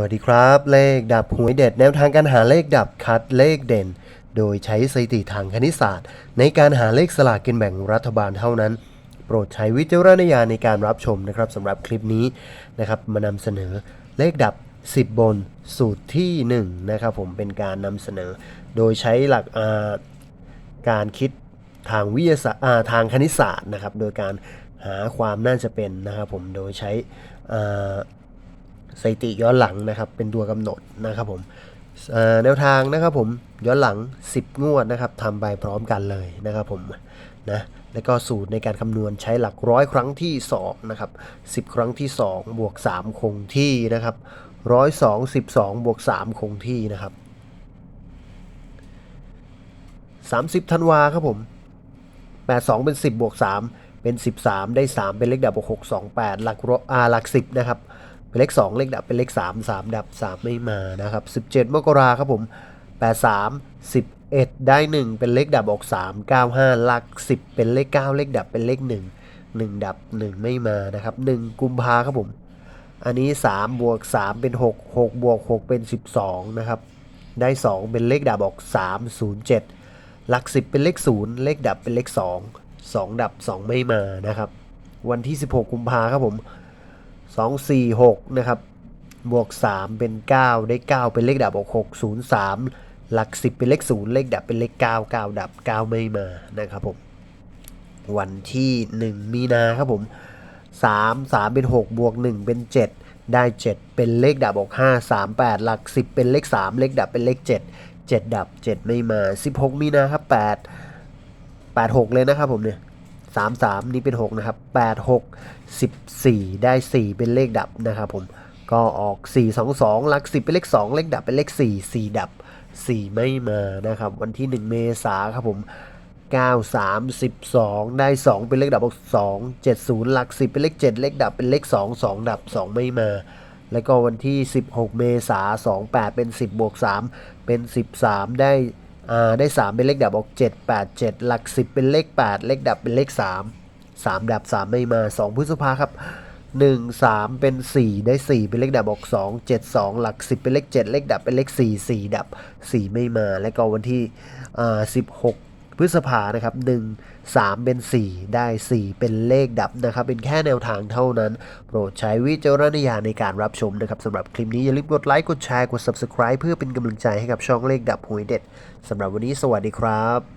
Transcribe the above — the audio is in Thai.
วัสดีครับ เลขดับหวยเด็ดแนวทางการหาเลขดับคัดเลขเด่น โดยใช้สถิติทางคณิตศาสตร์ ในการหาเลขสลากกินแบ่งรัฐบาลเท่านั้น โปรดใช้วิจารณญาณในการรับชมนะครับสำหรับคลิปนี้นะครับมานำเสนอเลขดับ 10 บนสูตรที่1นะครับผมเป็นการนำเสนอ โดยใช้หลักาการคิดทางวิทยาศาสตร์าทางคณิตศาสตร์นะครับโดยการหาความน่าจะเป็นนะครับผมโดยใช้ สถิติย้อนหลังนะครับ เป็นตัวกำหนดนะครับผมเอ่อแนวทางนะครับผมย้อนหลัง 10 งวดนะครับทำไปพร้อมกันเลยนะครับผมนะแล้วก็สูตรในการคำนวณใช้หลักร้อยครั้งที่2นะครับ10 ครั้งที่ 2 บวก 3 คงที่นะครับร้อยสองสิบสองบวก3คงที่นะครับ30ธันวาครับผม82เป็น10บวก3เป็น13ได้3เป็นเลขดับบวก6 2 8หลักร้อยอ่าหลัก10นะครับ เป็นเลข2เลขดับเป็นเลข3 3 ดับ 3 ไม่มานะครับ 17 มกราครับผม 83 11 ได้ 1 เป็นเลขดับออก 3 95 หลัก 10 เป็นเลข 9 เลขดับเป็นเลข 1 1 ดับ 1 ไม่มานะครับ 1 กุมภาครับผม อันนี้ 3 บวก 3 เป็น 6 6 บวก 6 เป็น 12 นะครับ ได้ 2 เป็นเลขดับออก 3 0 7 หลัก 10 เป็นเลข 0 เลขดับเป็นเลข 2 2 ดับ 2 ไม่มานะครับ วันที่ 16 กุมภาครับผม 2 4 6 นะครับ บวก 3 เป็น 9 ได้ 9 เป็นเลขดับออก6 0 3 หลัก 10 เป็นเลข 0 เลขดับเป็นเลข 9 9 ดับ 9 ไม่มานะครับผม วันที่ 1 มีนาครับผม 3 3 เป็น 6 บวก 1 เป็น 7 ได้ 7 เป็นเลขดับออก 5 3 8 หลัก 10 เป็นเลข 3 เลขดับเป็นเลข 7 7 ดับ 7 ไม่มา 16 มีนาครับ8 8 6 เลยนะครับผมเนี่ย 3 3 นี่เป็น 6 นะครับ 8 6 14 ได้ 4 เป็นเลขดับนะครับผม ก็ออก 4 2 2 หลัก 10 เป็นเลข 2 เลขดับเป็นเลข 4 4 ดับ 4 ไม่มานะครับ วันที่ 1 เมษาครับผม 9 3 12 ได้ 2 เป็นเลขดับออก2 7 0 หลัก 10 เป็นเลข 7 เลขดับเป็นเลข 2 2 ดับ 2 ไม่มาแล้วก็วันที่ 16 เมษา28 เป็น 10 บวก 3 เป็น 13 ได้ อ่าได้ 3 เป็นเลขดับออก 7 8 7 หลัก 10 เป็นเลข 8 เลขดับเป็นเลข 3 3 ดับ 3 ไม่มา 2 พฤษภาครับ 1 3 เป็น 4 ได้ 4 เป็นเลขดับออก 2 7 2 หลัก 10 เป็นเลข 7 เลขดับเป็นเลข 4 4 ดับ 4 ไม่มา แล้วก็วันที่อ่า16 พฤษภานะครับ1 3 เป็น 4 ได้ 4 เป็นเลขดับนะครับ เป็นแค่แนวทางเท่านั้น โปรดใช้วิจารณญาณในการรับชมนะครับสำหรับคลิปนี้อย่าลืมกดไลค์กดแชร์กด Subscribe เพื่อเป็นกำลังใจให้กับช่องเลขดับหวยเด็ดสำหรับวันนี้สวัสดีครับ